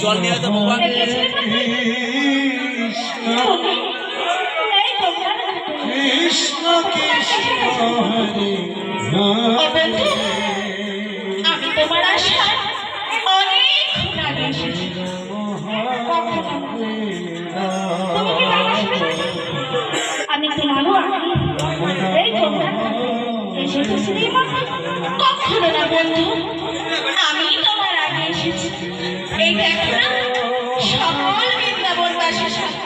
জল দিয়ে তো ভগবান। কৃষ্ণ কৃষ্ণ হরে আমি তোমার আশা অনেক আগে এসেছি কি এই তোমরা এসেছ কখনো না বন্ধু আমি তোমার আগে এসেছি। এই দেখো